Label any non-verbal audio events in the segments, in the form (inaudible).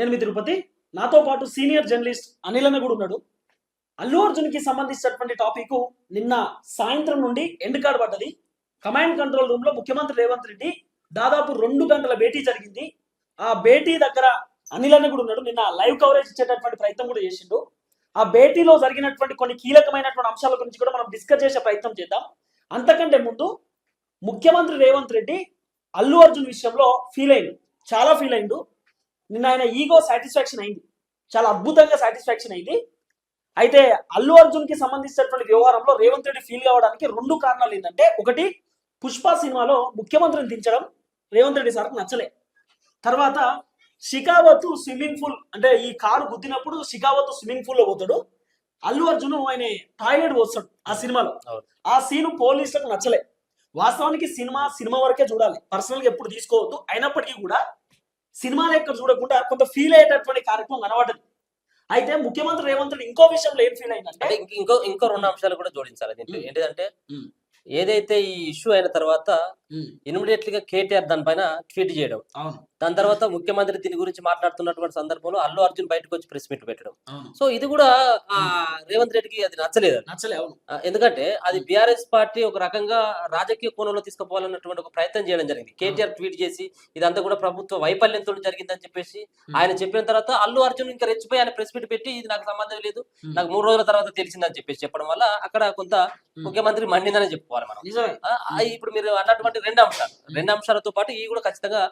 నేను మీ తిరుపతి. నాతో పాటు సీనియర్ జర్నలిస్ట్ అనిల్ అన్న కూడా ఉన్నాడు. అల్లు అర్జున్కి సంబంధించినటువంటి టాపిక్ నిన్న సాయంత్రం నుండి ఎండ్ కార్డ్ పడ్డది. కమాండ్ కంట్రోల్ రూమ్లో ముఖ్యమంత్రి రేవంత్ రెడ్డి దాదాపు రెండు గంటల భేటీ జరిగింది. ఆ భేటీ దగ్గర అనిల్ అన్న కూడా ఉన్నాడు. నిన్న లైవ్ కవరేజ్ ఇచ్చేటటువంటి ప్రయత్నం కూడా చేసిండు. ఆ భేటీలో జరిగినటువంటి కొన్ని కీలకమైనటువంటి అంశాల గురించి కూడా మనం డిస్కస్ చేసే ప్రయత్నం చేద్దాం. అంతకంటే ముందు ముఖ్యమంత్రి రేవంత్ రెడ్డి అల్లు అర్జున్ విషయంలో ఫీల్ అయిండు. చాలా ఫీల్ అయిండు. నిన్న ఆయన ఈగో సాటిస్ఫాక్షన్ అయింది. చాలా అద్భుతంగా సాటిస్ఫాక్షన్ అయింది. అయితే అల్లు అర్జున్కి సంబంధించినటువంటి వ్యవహారంలో రేవంత్ రెడ్డి ఫీల్ కావడానికి రెండు కారణాలు ఏంటంటే ఒకటి పుష్ప సినిమాలో ముఖ్యమంత్రిని దించడం రేవంత్ రెడ్డి సార్కి నచ్చలే. తర్వాత షికావత్ స్విమ్మింగ్ పూల్ అంటే ఈ కారు గుద్దినప్పుడు షికావత్ స్విమ్మింగ్ పూల్లో పోతాడు. అల్లు అర్జున్ ఆయన టాయిలెట్ పోస్తాడు ఆ సినిమాలో. ఆ సీన్ పోలీసులకు నచ్చలే. వాస్తవానికి సినిమా సినిమా వరకే చూడాలి. పర్సనల్గా ఎప్పుడు తీసుకోవద్దు. అయినప్పటికీ కూడా సినిమా లెక్క చూడకుండా కొంత ఫీల్ అయ్యేటటువంటి కార్యక్రమం కనబడ్డది అయితే ముఖ్యమంత్రి రేవంత్ రెడ్డి ఇంకో విషయంలో ఏం ఫీల్ అయిందంటే ఇంక- ఇంకో రెండు అంశాలు కూడా జోడించాలి దీంట్లో. మ్మ్. ఏదైతే ఈ ఇష్యూ అయిన తర్వాత ఇమీడియట్లీ గా కేటీఆర్ దానిపైన ట్వీట్ చేయడం. దాని తర్వాత ముఖ్యమంత్రి దీని గురించి మాట్లాడుతున్నటువంటి సందర్భంలో అల్లు అర్జున్ బయటకు వచ్చి ప్రెస్ మీట్ పెట్టడం. సో ఇది కూడా ఆ రేవంత్ రెడ్డికి అది నచ్చలేదు ఎందుకంటే అది బీఆర్ఎస్ పార్టీ ఒక రకంగా రాజకీయ కోణంలో తీసుకుపోవాలన్నటువంటి ఒక ప్రయత్నం చేయడం జరిగింది. కేటీఆర్ ట్వీట్ చేసి ఇదంతా కూడా ప్రభుత్వ వైఫల్యంతో జరిగిందని చెప్పేసి ఆయన చెప్పిన తర్వాత అల్లు అర్జున్ ఇంకా రెచ్చిపోయి ఆయన ప్రెస్ మీట్ పెట్టి ఇది నాకు సంబంధం లేదు. నాకు మూడు రోజుల తర్వాత తెలిసిందని చెప్పేసి చెప్పడం వల్ల అక్కడ కొంత. ముఖ్యమంత్రి మండిందని చెప్పుకోవాలి మనం. ఇప్పుడు మీరు అన్నటువంటి రెండు అంశాలు. రెండు అంశాలతో పాటు ఈ కూడా ఖచ్చితంగా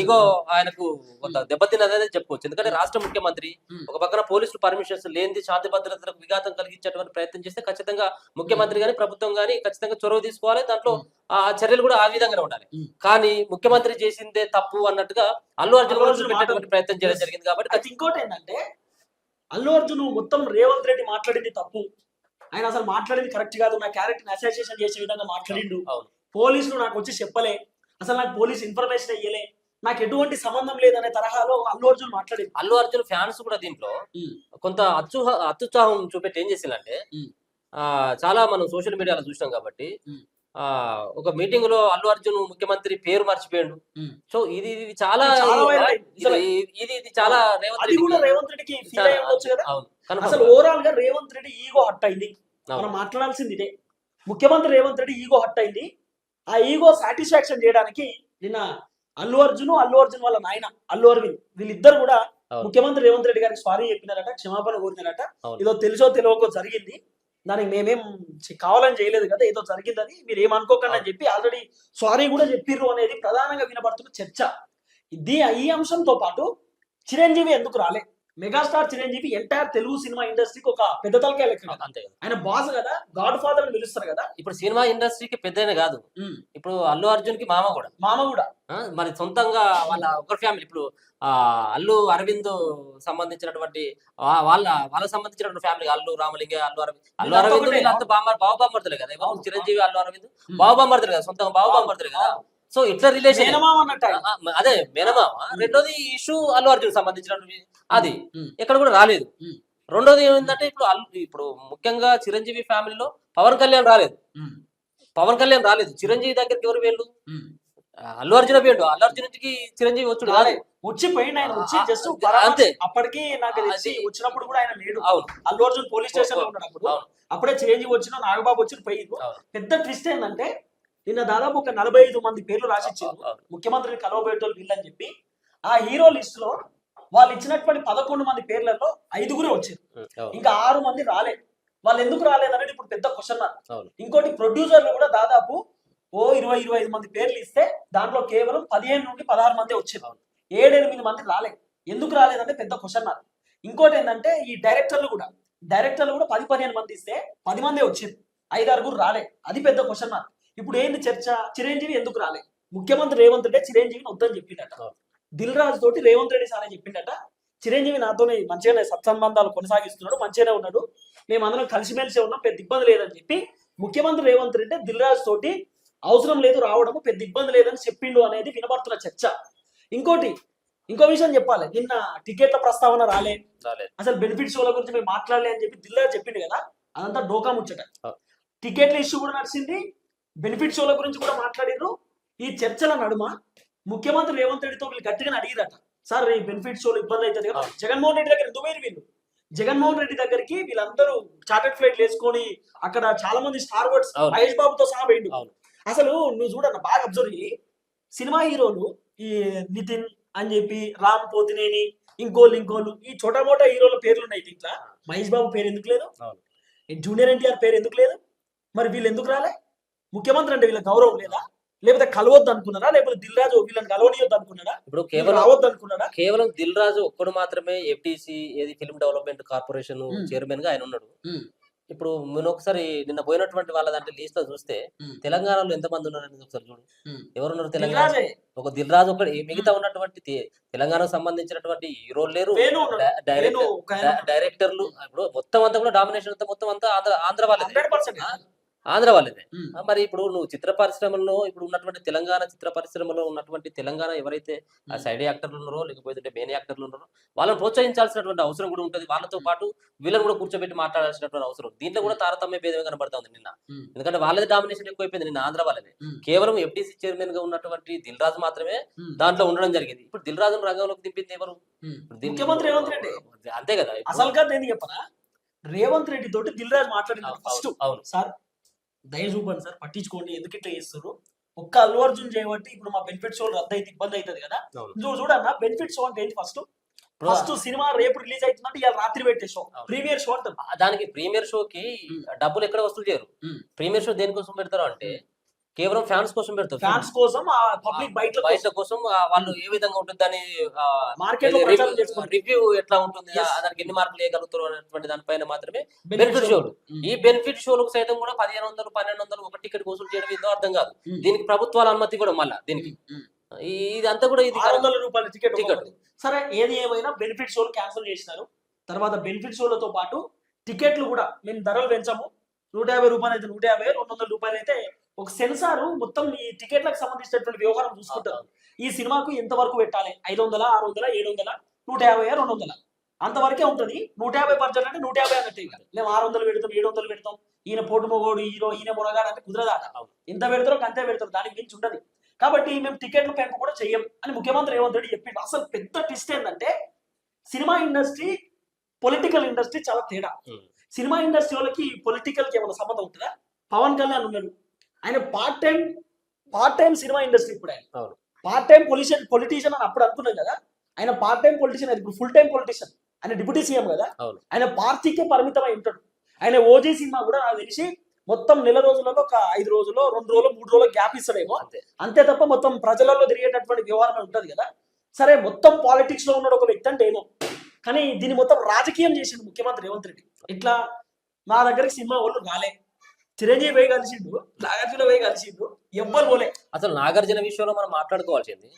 ఈగో ఆయనకు కొంత దెబ్బతిన్నదని చెప్పుకోవచ్చు. ఎందుకంటే రాష్ట్ర ముఖ్యమంత్రి. ఒక పక్కన పోలీసులు పర్మిషన్స్ లేనిది శాంతి భద్రతలకు విఘాతం కలిగించేటువంటి ప్రయత్నం చేస్తే ఖచ్చితంగా ముఖ్యమంత్రి గాని ప్రభుత్వం గాని ఖచ్చితంగా చొరవ తీసుకోవాలి. దాంట్లో ఆ చర్యలు కూడా ఆ విధంగానే ఉండాలి. కానీ ముఖ్యమంత్రి చేసిందే తప్పు అన్నట్టుగా అల్లు అర్జున్ కూడా చూపెట్టేటువంటి ప్రయత్నం చేయడం. జరిగింది కాబట్టి ఇంకోటి ఏంటంటే అల్లు అర్జున్ మొత్తం రేవంత్ రెడ్డి మాట్లాడింది తప్పు. ఆయన అసలు మాట్లాడింది కరెక్ట్ కాదు. నా క్యారెక్టర్ అసోసియేషన్ చేసే విధంగా మాట్లాడిండు. పోలీసులు నాకు వచ్చి చెప్పలే. అసలు నాకు పోలీస్ ఇన్ఫర్మేషన్ ఇయ్యలే. నాకు ఎటువంటి సంబంధం లేదనే తరహాలో అల్లు అర్జున్ మాట్లాడింది అల్లు అర్జున్ ఫ్యాన్స్ కూడా దీంట్లో. కొంత అత్యుహ అత్యుత్సాహం చూపెట్టి ఏం చేసిందంటే. ఆ చాలా మనం సోషల్ మీడియాలో చూసినాం కాబట్టి. ఆ ఒక మీటింగ్లో అల్లు అర్జున్ ముఖ్యమంత్రి పేరు మర్చిపోయాడు. సో ఇది ఇది చాలా. ఇది ఇది చాలా రేవంత్ రెడ్డికి అవును. అసలు. ఓవరాల్గా రేవంత్ రెడ్డి ఈగో హట్ అయింది. మనం మాట్లాడాల్సింది ఇదే ముఖ్యమంత్రి రేవంత్ రెడ్డి ఈగో హట్ అయింది ఆ ఈగో సాటిస్ఫాక్షన్ చేయడానికి నిన్న అల్లు అర్జున్ అల్లు అర్జున్ వాళ్ళ నాయన అల్లు అరవింద్ వీళ్ళిద్దరు కూడా. ముఖ్యమంత్రి రేవంత్ రెడ్డి గారికి సారీ చెప్పినారట క్షమాపణ కోరినారట. ఏదో తెలుసో తెలియకో జరిగింది దానికి మేమేం కావాలని చేయలేదు కదా ఏదో జరిగిందని మీరు ఏమనుకోకండి అని చెప్పి ఆల్రెడీ సారీ కూడా చెప్పిర్రు అనేది ప్రధానంగా వినబడుతున్న చర్చ ఇది ఈ అంశంతో పాటు చిరంజీవి ఎందుకు రాలే megastar Chiranjeevi entire Telugu cinema ఇండస్ట్రీకి ఒక పెద్ద తలకాయ లెక్క. అంతే. ఆయన బాస్ కదా గాడ్ ఫాదర్ అని పిలుస్తారు కదా. ఇప్పుడు సినిమా ఇండస్ట్రీకి పెద్దనే కాదు. ఇప్పుడు అల్లు అర్జున్కి మామ కూడా. మామ కూడా. మరి సొంతంగా వాళ్ళ ఒక ఫ్యామిలీ ఇప్పుడు ఆ అల్లు అరవింద్ సంబంధించినటువంటి వాళ్ళ వాళ్ళకి సంబంధించినటువంటి ఫ్యామిలీ అల్లు రామలింగ అల్లు అరవింద్. అల్లు అరవింద్. వీళ్ళంతా బామ్మ బామ్మర్తులే కదా. ఎవరు? అవును. చిరంజీవి అల్లు అరవింద్. బావ బామ్మర్తులు కదా సొంతంగా బావ బామ్మర్తులే కదా సో ఇట్లా రిలేషన్. అదే మేనమామ. రెండోది ఇష్యూ అల్లు అర్జున్ సంబంధించినటువంటి అది. ఎక్కడ కూడా రాలేదు. రెండోది ఏమిటంటే ఇప్పుడు అల్లు ఇప్పుడు ముఖ్యంగా చిరంజీవి ఫ్యామిలీలో పవన్ కళ్యాణ్ రాలేదు. పవన్ కళ్యాణ్ రాలేదు. చిరంజీవి దగ్గరికి ఎవరు వేళ్ళు. అల్లు అర్జున్ వేయండు అల్లు అర్జున్ ఇంటికి చిరంజీవి వచ్చుడు. వచ్చి ఆయన వచ్చి జస్ట్ అంతే. అప్పటికి నాకు తెలిసి వచ్చినప్పుడు కూడా ఆయన లేడు. అవును. అల్లు అర్జున్ పోలీస్ స్టేషన్లో ఉన్నాడు అప్పుడు చిరంజీవి వచ్చిన నాగబాబు వచ్చి అవును. పెద్ద ట్విస్ట్ ఏంటంటే నిన్న దాదాపు ఒక నలభై ఐదు మంది పేర్లు రాసిచ్చారు. ముఖ్యమంత్రిని కలవబెట్టోళ్ళు వీళ్ళని చెప్పి ఆ హీరో లిస్ట్లో వాళ్ళు ఇచ్చినటువంటి పదకొండు మంది పేర్లలో ఐదుగురే వచ్చారు ఇంకా ఆరు మంది రాలేదు వాళ్ళు ఎందుకు రాలేదనేది ఇప్పుడు పెద్ద క్వశ్చన్ మార్క్. ఇంకోటి ప్రొడ్యూసర్లు కూడా దాదాపు ఓ ఇరవై ఇరవై ఐదు మంది పేర్లు ఇస్తే దాంట్లో కేవలం పదిహేను నుండి పదహారు మంది వచ్చారు. ఏడెనిమిది మంది రాలేదు ఎందుకు రాలేదంటే పెద్ద క్వశ్చన్ మార్క్ ఇంకోటి ఏంటంటే ఈ డైరెక్టర్లు కూడా డైరెక్టర్లు కూడా పది పదిహేను మంది ఇస్తే పది మందే వచ్చారు ఐదు ఆరుగురు రాలే. అది పెద్ద క్వశ్చన్ మార్క్ ఇప్పుడు ఏంది చర్చ? చిరంజీవి ఎందుకు రాలే? ముఖ్యమంత్రి రేవంత్ రెడ్డి చిరంజీవిని వద్దని చెప్పిండట. దిల్ రాజు తోటి రేవంత్ రెడ్డి సారే చెప్పిండట. చిరంజీవి నాతోనే మంచిగానే సత్సంబంధాలు కొనసాగిస్తున్నాడు మంచిగానే ఉన్నాడు. మేమందరం కలిసిమెలిసి ఉన్నాం పెద్ద ఇబ్బంది లేదని చెప్పి ముఖ్యమంత్రి రేవంత్ రెడ్డి దిల్ రాజు తోటి అవసరం లేదు రావడము పెద్ద ఇబ్బంది లేదని చెప్పిండు అనేది వినబడుతున్న చర్చ. ఇంకోటి ఇంకో విషయం చెప్పాలి. నిన్న టికెట్ల ప్రస్తావన రాలే. అసలు బెనిఫిట్ షోల గురించి మేము మాట్లాడలే అని చెప్పి దిల్లా చెప్పిండు కదా? అదంతా డోకా ముచ్చట. టికెట్ల ఇష్యూ కూడా నడిచింది. బెనిఫిట్ షోల గురించి కూడా మాట్లాడిర్రు. ఈ చర్చల నడుమ ముఖ్యమంత్రి రేవంత్ రెడ్డితో వీళ్ళు గట్టిగా అడిగిరట. సార్ ఈ బెనిఫిట్ షోలు ఇబ్బంది అవుతుంది కదా. జగన్మోహన్ రెడ్డి దగ్గర ఎందుకు వీళ్ళు? జగన్మోహన్ రెడ్డి దగ్గరికి వీళ్ళందరూ చార్టెడ్ ఫ్లైట్ వేసుకొని అక్కడ చాలా మంది స్టార్ వర్డ్స్. మహేష్ బాబుతో సహా పోయిండు. అసలు నువ్వు చూడన్న బాగా అబ్జర్వ్ చేయి. సినిమా హీరోలు ఈ నితిన్ అని చెప్పి రామ్ పోతినేని ఇంకోళ్ళు ఇంకోళ్ళు ఈ చోటా మోటా హీరోల పేర్లు ఉన్నాయి దీంట్లో మహేష్ బాబు పేరు ఎందుకు లేదు? జూనియర్ ఎన్టీఆర్ పేరు ఎందుకు లేదు? మరి వీళ్ళు ఎందుకు రాలే? ముఖ్యమంత్రి అంటే వీళ్ళ గౌరవం లేదా? లేకపోతే కలవద్దు అనుకున్నారా? లేకపోతే దిల్ రాజు వీళ్ళని కలవనియొద్దు అనుకున్నారా? ఇప్పుడు వీళ్ళు కేవలం రావద్దు అనుకున్నారా? కేవలం దిల్ రాజు ఒక్కడు మాత్రమే ఎఫ్టీసీ ఏది ఫిల్మ్ డెవలప్మెంట్ కార్పొరేషన్. చైర్మన్గా ఆయన ఉన్నాడు. ఇప్పుడు నేను ఒకసారి నిన్న పోయినటువంటి వాళ్ళ దాంట్లో లీస్ట్లో చూస్తే. తెలంగాణలో ఎంత మంది ఉన్నారని ఒకసారి చూడు. ఎవరున్నారు తెలంగాణ? ఒక దిల్ రాజు ఒకటి మిగతా ఉన్నటువంటి తెలంగాణకు సంబంధించినటువంటి హీరోలు లేరు. డైరెక్టర్లు ఇప్పుడు మొత్తం అంతా కూడా డామినేషన్ అంతా మొత్తం అంతా ఆంధ్ర 100% ఆంధ్ర వాళ్ళదే. మరి ఇప్పుడు నువ్వు చిత్ర పరిశ్రమలో ఇప్పుడు ఉన్నటువంటి తెలంగాణ చిత్ర పరిశ్రమలో ఉన్నటువంటి తెలంగాణ ఎవరైతే ఆ. సైడ్ యాక్టర్లు ఉన్నారో లేకపోతే మెయిన్ యాక్టర్లు ఉన్నారో వాళ్ళని ప్రోత్సహించాల్సినటువంటి అవసరం కూడా ఉంటుంది. వాళ్ళతో పాటు వీళ్ళని కూడా కూర్చోబెట్టి మాట్లాడాల్సినటువంటి అవసరం. దీంట్లో కూడా తారతమ్య భేదమే కనబడతా ఉంది నిన్న. ఎందుకంటే వాళ్ళది డామినేషన్ ఎక్కువైపోయింది నిన్న ఆంధ్ర వాళ్ళది. కేవలం ఎఫ్టీసీ చైర్మన్గా ఉన్నటువంటి దిల్ రాజు మాత్రమే. దాంట్లో ఉండడం జరిగింది. ఇప్పుడు దిల్ రాజును రంగంలోకి దింపింది ఎవరు? ముఖ్యమంత్రి రేవంత్ రెడ్డి. అంతే కదా. అసలు నేను చెప్పనా? రేవంత్ రెడ్డి తోటి దిల్ రాజు మాట్లాడింది అవును, ఫస్ట్ అవును. సార్ దయ చూపండి సార్ పట్టించుకోండి ఎందుకు ఇట్లా చేస్తారు ఒక్క అల్లు అర్జున్ చేయబట్టి ఇప్పుడు మా బెనిఫిట్ షో రద్దు అయితే ఇబ్బంది అవుతుంది కదా. నువ్వు చూడన్నా బెనిఫిట్ షో అంటే ఏంటి ఫస్ట్ ఫస్ట్ సినిమా రేపు రిలీజ్ అవుతుందంటే ఇవాళ రాత్రి పెట్టే షో. ప్రీమియర్ షో అంటారు ఆ దానికి ప్రీమియర్ షోకి. డబ్బులు ఎక్కడ వసూలు చేయరు. ప్రీమియర్ షో దేనికోసం పెడతారు అంటే కేవలం ఫ్యాన్స్ కోసం పెడతారు ఫ్యాన్స్ కోసం పబ్లిక్ బయట బయట కోసం. వాళ్ళు ఏ విధంగా ఉంటుంది దాని మార్కెట్ రివ్యూ ఎట్లా ఉంటుంది దానికి ఎన్ని మార్కులు వేయగలుగుతారు అనేటువంటి దానిపైన మాత్రమే బెనిఫిట్. షోలు మ్మ్. ఈ బెనిఫిట్ షోలకు సైతం కూడా పదిహేను వందలు పన్నెండు వందలు ఒక టికెట్ వసూలు చేయడం ఏదో అర్థం కాదు. మ్మ్. దీనికి ప్రభుత్వాల అనుమతి కూడా మళ్ళా దీనికి. ఈ- ఇదంతా కూడా ఇది ఆరు వందల రూపాయల టికెట్ టికెట్. సరే ఏది ఏమైనా బెనిఫిట్ షోలు క్యాన్సిల్ చేసినారు. తర్వాత బెనిఫిట్ షోలతో పాటు టికెట్లు కూడా మేము ధరలు పెంచాము. నూట యాభై రూపాయలు అయితే నూట యాభై రెండు వందల రూపాయలు అయితే ఒక సెన్సార్ మొత్తం ఈ టికెట్లకు సంబంధించినటువంటి వ్యవహారం చూసుకుంటారు. ఈ సినిమాకు ఎంత వరకు పెట్టాలి? ఐదు వందల ఆరు వందల ఏడు వందల నూట యాభై రెండు వందల? అంతవరకే ఉంటుంది. నూట యాభై బడ్జెట్ అంటే నూట యాభై అన్నట్టు మేము ఆరు వందలు పెడతాం ఏడు వందలు పెడతాం. ఈయన పోటు మొగోడు హీరో ఈయన మునగాడు అంటే కుదరదాట. అవును. ఎంత పెడతారో అంతే పెడతారు. దానికి మించి ఉండదు. కాబట్టి మేము టికెట్లు పెంపు కూడా చెయ్యం అని ముఖ్యమంత్రి రేవంత్ రెడ్డి చెప్పిండు. అసలు పెద్ద ట్విస్ట్ ఏంటంటే సినిమా ఇండస్ట్రీ పొలిటికల్ ఇండస్ట్రీ చాలా తేడా. సినిమా ఇండస్ట్రీ వాళ్ళకి పొలిటికల్కి ఏమైనా సంబంధం ఉంటుందా? పవన్ కళ్యాణ్ ఉన్నాడు. ఆయన part time part time cinema industry ఇప్పుడు ఆయన. పార్ట్ టైం పొలిటిషియన్ పొలిటీషియన్ అని అప్పుడు అనుకున్నాం కదా. ఆయన పార్ట్ టైం పొలిటీషియన్ ఇప్పుడు ఫుల్ టైం పొలిటీషియన్ ఆయన డిప్యూటీ సీఎం కదా. ఆయన పార్టీకే పరిమితమై ఉంటాడు. ఆయన ఓజీ సినిమా కూడా నాకు తెలిసి మొత్తం నెల రోజులలో ఒక ఐదు రోజుల్లో రెండు రోజులు మూడు రోజులు గ్యాప్ ఇస్తాడేమో. అంతే. అంతే తప్ప మొత్తం ప్రజలలో తిరిగేటటువంటి వ్యవహారం ఉంటది కదా. సరే మొత్తం పాలిటిక్స్లో ఉన్నాడు ఒక వ్యక్తి అంటే ఏమో. కానీ దీన్ని మొత్తం రాజకీయం చేసిండు ముఖ్యమంత్రి రేవంత్ రెడ్డి. ఇట్లా మా దగ్గరికి సినిమా వాళ్ళు రాలే. చిరంజీవి పోయి కలిసిండు నాగార్జున పోయి కలిసిండు ఎవ్వరు పోలే. అసలు నాగార్జున విషయంలో మనం మాట్లాడుకోవాల్సింది.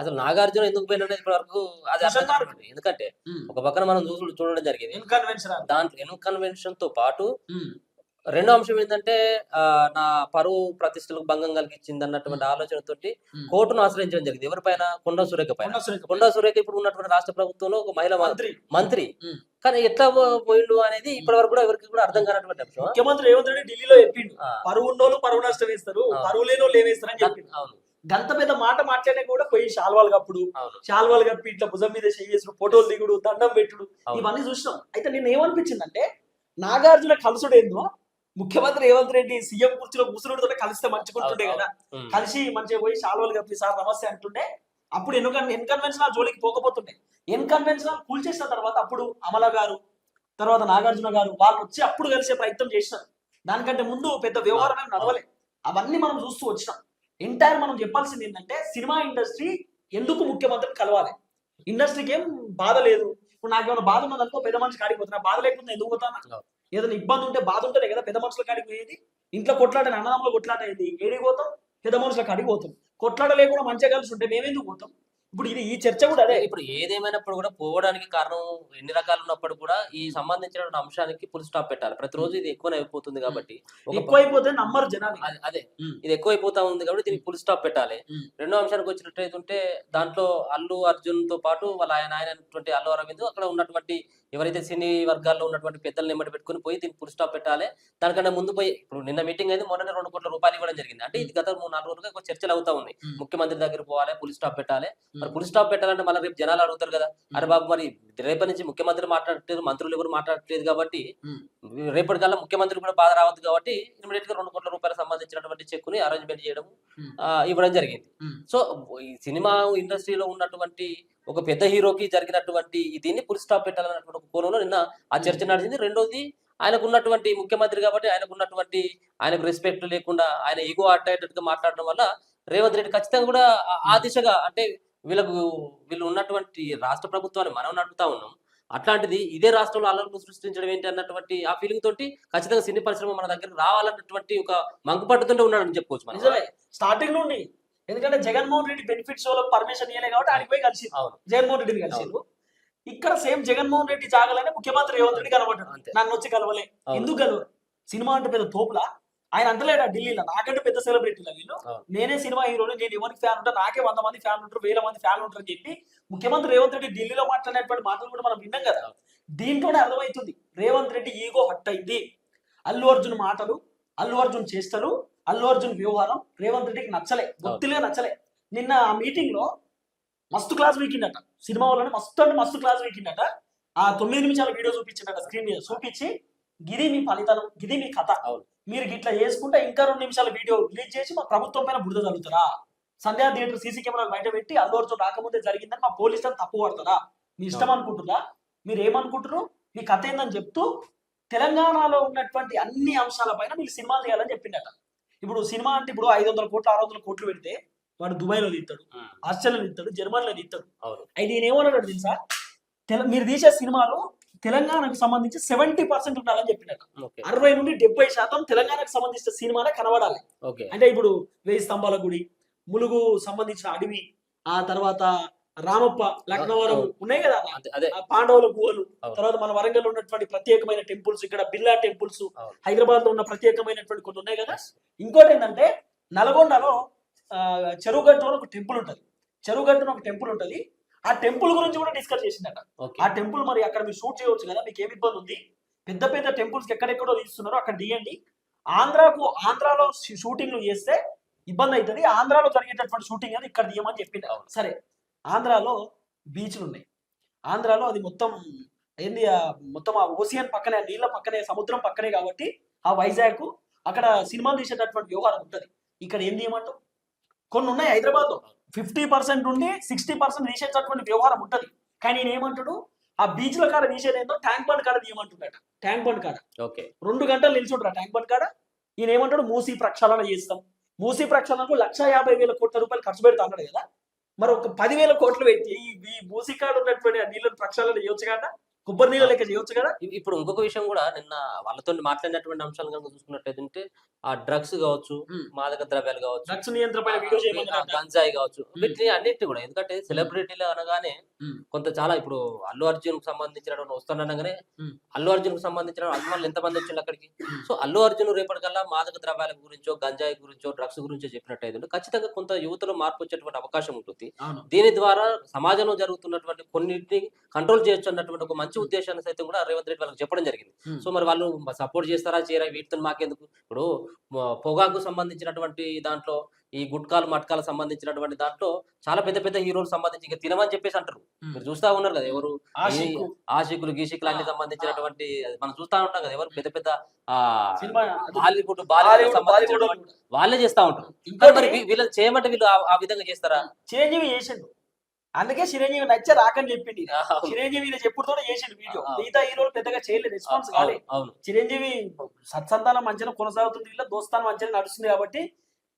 అసలు నాగార్జున ఎందుకు పోయినాడు ఇప్పటి వరకు అది అర్థం. ఎందుకంటే ఒక పక్కన మనం చూసు చూడడం జరిగింది. ఇన్కన్వెన్షన్ దాంట్లో ఎన్ కన్వెన్షన్తో పాటు రెండో అంశం ఏంటంటే ఆ, నా పరువు ప్రతిష్టలకు భంగం కలిగించింది అన్నటువంటి ఆలోచనతోటి కోర్టును ఆశ్రయించడం జరిగింది. ఎవరిపైన కొండా సురేఖ పైన. కొండా సురేఖ ఇప్పుడు ఉన్నటువంటి రాష్ట్ర ప్రభుత్వంలో ఒక మహిళా మంత్రి. మంత్రి. కానీ ఎట్లా పోయిండు అనేది ఇప్పటి వరకు కూడా ఎవరికి కూడా అర్థం కానటువంటి అంశం. ముఖ్యమంత్రి రేవంత్ రెడ్డి ఢిల్లీలో చెప్పిండు. ఆ, పరువు నష్టం వేస్తారు. పరువు లేని వాళ్ళు ఏమేస్తారు అని చెప్పిండు. అవును. గంత పెద్ద మాట మాట్లాడే కూడా పోయి శాల్వాలు కప్పుడు శాల్వాలు కప్పి ఇట్లా భుజం మీద చేసుడు ఫోటోలు దిగుడు దండం పెట్టుడు. ఇవన్నీ చూసినాం. అయితే నేను ఏమనిపించిందంటే నాగార్జున కలుసుడు ఏందో ముఖ్యమంత్రి రేవంత్ రెడ్డి సీఎం కుర్చీలో కూర్చునుడితో కలిస్తే మంచుకుంటుండే కదా. కలిసి మంచిగా పోయి శాల్వాలు కప్పి సార్ నమస్తే అంటుండే. అప్పుడు ఎన్నుక ఎన్కన్వెన్షనల్ జోలికి పోకపోతుండే. ఎన్కన్వెన్షనల్ కూల్చేసిన తర్వాత అప్పుడు అమల గారు తర్వాత నాగార్జున గారు వాళ్ళు వచ్చి అప్పుడు కలిసే ప్రయత్నం చేసినారు. దానికంటే ముందు పెద్ద వ్యవహారం నడవలే. అవన్నీ మనం చూస్తూ వచ్చినాం. ఎంటైర్ మనం చెప్పాల్సింది ఏంటంటే సినిమా ఇండస్ట్రీ ఎందుకు ముఖ్యమంత్రిని కలవాలి? ఇండస్ట్రీకి ఏం బాధ లేదు. ఇప్పుడు నాకేమైనా బాధ ఉన్నది అనుకో పెద్ద మనిషి కాడికి పోతున్నా. బాధ లేకుండా ఎందుకు పోతానా. ఏదైనా ఇబ్బంది ఉంటే బాధ ఉంటేనే కదా పెద్ద మనుషుల కాడికి పోయేది? ఇంట్లో కొట్లాట అన్నదమ్ములు కొట్లాట అయింది ఏడికి పోతాం? పెద్ద మనుషుల కాడికి పోతాం. కొట్లాట లేకుండా మంచిగా కలిసి ఉంటే మేమెందుకు పోతాం? ఇప్పుడు ఇది ఈ చర్చ కూడా అదే. ఇప్పుడు ఏదేమైనప్పుడు కూడా పోవడానికి కారణం ఎన్ని రకాలు ఉన్నప్పుడు కూడా ఈ సంబంధించిన అంశానికి ఫుల్ స్టాప్ పెట్టాలి. ప్రతిరోజు ఇది ఎక్కువ అయిపోతుంది కాబట్టి. ఎక్కువైపోతే నమ్మరు జనాలు అదే-. ఇది ఎక్కువైపోతా ఉంది కాబట్టి దీనికి ఫుల్ స్టాప్ పెట్టాలి. రెండో అంశానికి వచ్చినట్టయితే దాంట్లో అల్లు అర్జున్తో పాటు వాళ్ళ ఆయన ఆయన అయినటువంటి అల్లు అరవింద్ అక్కడ ఉన్నటువంటి ఎవరైతే సినీ వర్గాల్లో ఉన్నటువంటి పెద్దలను ఎమ్మటి పెట్టుకుని పోయి దీనికి ఫుల్ స్టాప్ పెట్టాలి. దానికన్నా ముందు పోయి ఇప్పుడు నిన్న మీటింగ్ అయితే మొన్న రెండు కోట్ల రూపాయలు ఇవ్వడం జరిగింది. అంటే ఇది గత మూడు నాలుగు రోజులుగా చర్చలు అవుతా ఉన్నాయి. ఉమ్. ముఖ్యమంత్రి దగ్గర పోవాలి ఫుల్ స్టాప్ పెట్టాలి. మరి ఫుల్ స్టాప్ పెట్టాలంటే మళ్ళీ రేపు జనాలు అడుగుతారు కదా. అరే బాబు మరి రేపటి నుంచి ముఖ్యమంత్రి మాట్లాడట్లేదు మంత్రులు ఎవరు మాట్లాడట్లేదు కాబట్టి రేపటి కల్లా ముఖ్యమంత్రి కూడా బాధ రావద్దు కాబట్టి ఇమీడియట్గా రెండు కోట్ల రూపాయలకు సంబంధించినటువంటి చెక్కుని అరేంజ్మెంట్ చేయడం ఇవ్వడం జరిగింది. సో ఈ సినిమా ఇండస్ట్రీలో ఉన్నటువంటి ఒక పెద్ద హీరోకి జరిగినటువంటి దీన్ని ఫుల్ స్టాప్ పెట్టాలన్నటువంటి కోణంలో నిన్న ఆ చర్చ నడిచింది. రెండోది ఆయనకు ఉన్నటువంటి ముఖ్యమంత్రి కాబట్టి ఆయనకు ఉన్నటువంటి ఆయనకు రెస్పెక్ట్ లేకుండా ఆయన ఈగో అట్టేటట్టుగా మాట్లాడడం వల్ల రేవంత్ రెడ్డి ఖచ్చితంగా కూడా ఆ దిశగా అంటే వీళ్ళకు వీళ్ళు ఉన్నటువంటి రాష్ట్ర ప్రభుత్వాన్ని మనం నడుపుతా ఉన్నాం. అట్లాంటిది ఇదే రాష్ట్రంలో అల్లర్లు సృష్టించడం ఏంటి అన్నటువంటి ఆ ఫీలింగ్ తోటి ఖచ్చితంగా సినీ పరిశ్రమ మన దగ్గర రావాలన్నటువంటి ఒక మంకుపట్టుతుంటే ఉన్నాడని చెప్పుకోవచ్చు మనం. నిజమే. స్టార్టింగ్ నుండి. ఎందుకంటే జగన్మోహన్ రెడ్డి బెనిఫిట్ షోలో పర్మిషన్ ఇవ్వలే కాబట్టి ఆడికి పోయి కలిసి జగన్మోహన్ రెడ్డిని కలిసిండు. ఇక్కడ సేమ్ జగన్మోహన్ రెడ్డి జాగాలనే ముఖ్యమంత్రి రేవంత్ రెడ్డి కనబడ్డాడు. అంతే. నన్ను వచ్చి కలవలే. ఎందుకు కలవరు సినిమా అంటే పెద్ద తోపులా? ఆయన అంటలేడా ఢిల్లీలో? నాకంటే పెద్ద సెలబ్రిటీలా వీళ్ళు. నేనే సినిమా హీరోని నేను ఎవరికి ఫ్యాన్ ఉంటా? నాకే వంద మంది ఫ్యాన్ ఉంటారు వేల మంది ఫ్యాన్ ఉంటారు అని చెప్పి ముఖ్యమంత్రి రేవంత్ రెడ్డి ఢిల్లీలో మాట్లాడినటువంటి మాటలు కూడా మనం విన్నాం కదా. దీంట్లోనే అర్థమవుతుంది. రేవంత్ రెడ్డి ఈగో హట్ అయింది. అల్లు అర్జున్ మాటలు అల్లు అర్జున్ చేష్టలు అల్లు అర్జున్ వ్యవహారం రేవంత్ రెడ్డికి నచ్చలే. గుర్తులే నచ్చలే. నిన్న ఆ మీటింగ్లో మస్తు క్లాస్ వీకిండట సినిమా వాళ్ళని మస్తు అంటే మస్తు క్లాస్ వీకిండట ఆ తొమ్మిది నిమిషాల వీడియో చూపించిండట స్క్రీన్ మీద చూపించి గిది మీ ఫలితాలు గిది మీ కథ. అవును. మీరు ఇట్లా చేసుకుంటే ఇంకా రెండు నిమిషాల వీడియో రిలీజ్ చేసి మా ప్రభుత్వం పైన బురద చల్లుతారా సంధ్యా థియేటర్ సీసీ కెమెరాలు బయట పెట్టి అల్లు అర్జున్ రాకముందే జరిగిందని మా పోలీసులను తప్పు పడతారా? మీ ఇష్టం అనుకుంటున్నా మీరు ఏమనుకుంటారు మీ కథ ఏందని చెప్తూ తెలంగాణలో ఉన్నటువంటి అన్ని అంశాలపైన మీరు సినిమాలు చేయాలని చెప్పిండట. ఇప్పుడు సినిమా అంటే ఇప్పుడు ఐదు వందల కోట్లు ఆరు వందల కోట్లు పెడితే వాడు దుబాయ్లో తీస్తాడు ఆస్ట్రేలియాలో తీస్తాడు జర్మనీలో తీస్తాడు. అయితే ఈయన ఏమన్నాడు తెలుసా? తెల మీరు తీసే సినిమాలు తెలంగాణకు సంబంధించి సెవెంటీ పర్సెంట్ ఉండాలని చెప్పినట్టు ఓకే. అరవై నుండి డెబ్బై శాతం తెలంగాణకు సంబంధించిన సినిమాలే కనబడాలి. అంటే ఇప్పుడు వెయ్యి స్తంభాల గుడి ములుగు సంబంధించిన అడవి ఆ తర్వాత రామప్ప లక్నవరం. ఉన్నాయి కదా? పాండవుల గుహలు. తర్వాత మన వరంగల్ ఉన్నటువంటి ప్రత్యేకమైన టెంపుల్స్ ఇక్కడ బిర్లా టెంపుల్స్. హైదరాబాద్లో ఉన్న ప్రత్యేకమైనటువంటి కొన్ని ఉన్నాయి కదా? ఇంకోటి ఏంటంటే నల్గొండలో ఆ, చెరువుగట్టులో ఒక టెంపుల్ ఉంటది. చెరువుగట్టున ఒక టెంపుల్ ఉంటది. ఆ టెంపుల్ గురించి కూడా డిస్కస్ చేసిందట. ఆ టెంపుల్ మరి అక్కడ మీరు షూట్ చేయవచ్చు కదా మీకు ఏమి ఇబ్బంది ఉంది? పెద్ద పెద్ద టెంపుల్స్ ఎక్కడెక్కడో తీస్తున్నారో అక్కడ తీయండి. ఆంధ్రాకు ఆంధ్రాలో షూటింగ్లు చేస్తే ఇబ్బంది అవుతుంది ఆంధ్రాలో జరిగేటటువంటి షూటింగ్ అది ఇక్కడ తీయమని చెప్పింది. సరే ఆంధ్రాలో బీచ్లు ఉన్నాయి. ఆంధ్రాలో అది మొత్తం ఏంది మొత్తం ఆ ఓసియన్ పక్కనే నీళ్ళ పక్కనే సముద్రం పక్కనే కాబట్టి ఆ వైజాగ్ అక్కడ సినిమాలు తీసేటటువంటి వ్యవహారం ఉంటుంది. ఇక్కడ ఏం తీయమంటావు? కొన్ని ఉన్నాయి హైదరాబాద్లో ఫిఫ్టీ పర్సెంట్ నుండి సిక్స్టీ పర్సెంట్ తీసేటటువంటి వ్యవహారం ఉంటది. కానీ నేను ఏమంటాడు? ఆ బీచ్ల కాడ తీసేది ఏందో ట్యాంక్ బండ్ కాడ తీయమంటున్నాడు ట్యాంక్ బండ్ కాడ. ఓకే. రెండు గంటలు నిల్చుంటారు ట్యాంక్ బండ్ కాడ. ఈయన ఏమంటాడు? మూసీ ప్రక్షాళన చేస్తాం. మూసీ ప్రక్షాళనకు లక్ష యాభై వేల కోట్ల రూపాయలు ఖర్చు పెడతా అన్నాడు కదా. మరి ఒక పదివేల కోట్లు పెట్టి ఈ ఈ మూసీ కాడ ఉన్నటువంటి ఆ నీళ్ళని ప్రక్షాళన చేయొచ్చు కదా. కొబ్బరి నీళ్ళ లెక్క చేయొచ్చు కదా? ఇప్పుడు ఇంకొక విషయం కూడా నిన్న వాళ్ళతో మాట్లాడినటువంటి అంశాలు కనుక చూసుకున్నట్టయితే ఆ డ్రగ్స్ కావచ్చు. మాదక ద్రవ్యాలు కావచ్చు డ్రగ్స్ నియంత్రణ గంజాయి కావచ్చు వీటిని అన్నిటిని కూడా. ఎందుకంటే సెలబ్రిటీలు అనగానే. కొంత చాలా ఇప్పుడు అల్లు అర్జున్కు సంబంధించిన వస్తాననగానే మ్మ్. అల్లు అర్జున్కు సంబంధించిన అభిమానులు ఎంతమంది వచ్చిండు అక్కడికి. సో అల్లు అర్జున్ రేపటికల్లా మాదక ద్రవ్యాల గురించో గంజాయి గురించో డ్రగ్స్ గురించో చెప్పినట్టయితే ఖచ్చితంగా కొంత యువతలో మార్పు వచ్చేటువంటి అవకాశం ఉంటుంది. దీని ద్వారా సమాజంలో జరుగుతున్నటువంటి కొన్నిటిని కంట్రోల్ చేయొచ్చు అన్నటువంటి ఒక మంచి ఉద్దేశాన్ని సైతం కూడా రేవంత్ రెడ్డి వాళ్ళకి చెప్పడం జరిగింది. సో మరి వాళ్ళు సపోర్ట్ చేస్తారా చేయరా? వీటితో మాకెందుకు? ఇప్పుడు పొగాకు సంబంధించినటువంటి దాంట్లో ఈ గుట్కాలు మట్కాలు సంబంధించినటువంటి దాంట్లో చాలా పెద్ద పెద్ద హీరోలు సంబంధించి ఇంకా తినమని చెప్పేసి అంటారు. మీరు చూస్తా ఉన్నారు కదా ఎవరు? ఆశికులు గీషికులు అన్ని సంబంధించినటువంటి మనం చూస్తా ఉంటాం కదా ఎవరు? పెద్ద పెద్ద ఆ సినిమా బాలీవుడ్ బాలీవుడ్, సంబంధించినటువంటి వాళ్ళే చేస్తా ఉంటారు. ఇంకోటి మరి వీ- వీళ్ళని చేయమంటే వీళ్ళు ఆ- విధంగా చేస్తారా? చిరంజీవి చేసిండు. అందుకే చిరంజీవి నచ్చే రాకని చెప్పింది చిరంజీవి చెప్పుడుతో చేసిండు వీడియో. మిగతా హీరోలు పెద్దగా చేయలేదు రెస్పాన్స్ కాలే. అవును అవును. చిరంజీవి సత్సంతానం మంచిగా కొనసాగుతుంది వీళ్ళ దోస్తానం మంచిగా నడుస్తుంది కాబట్టి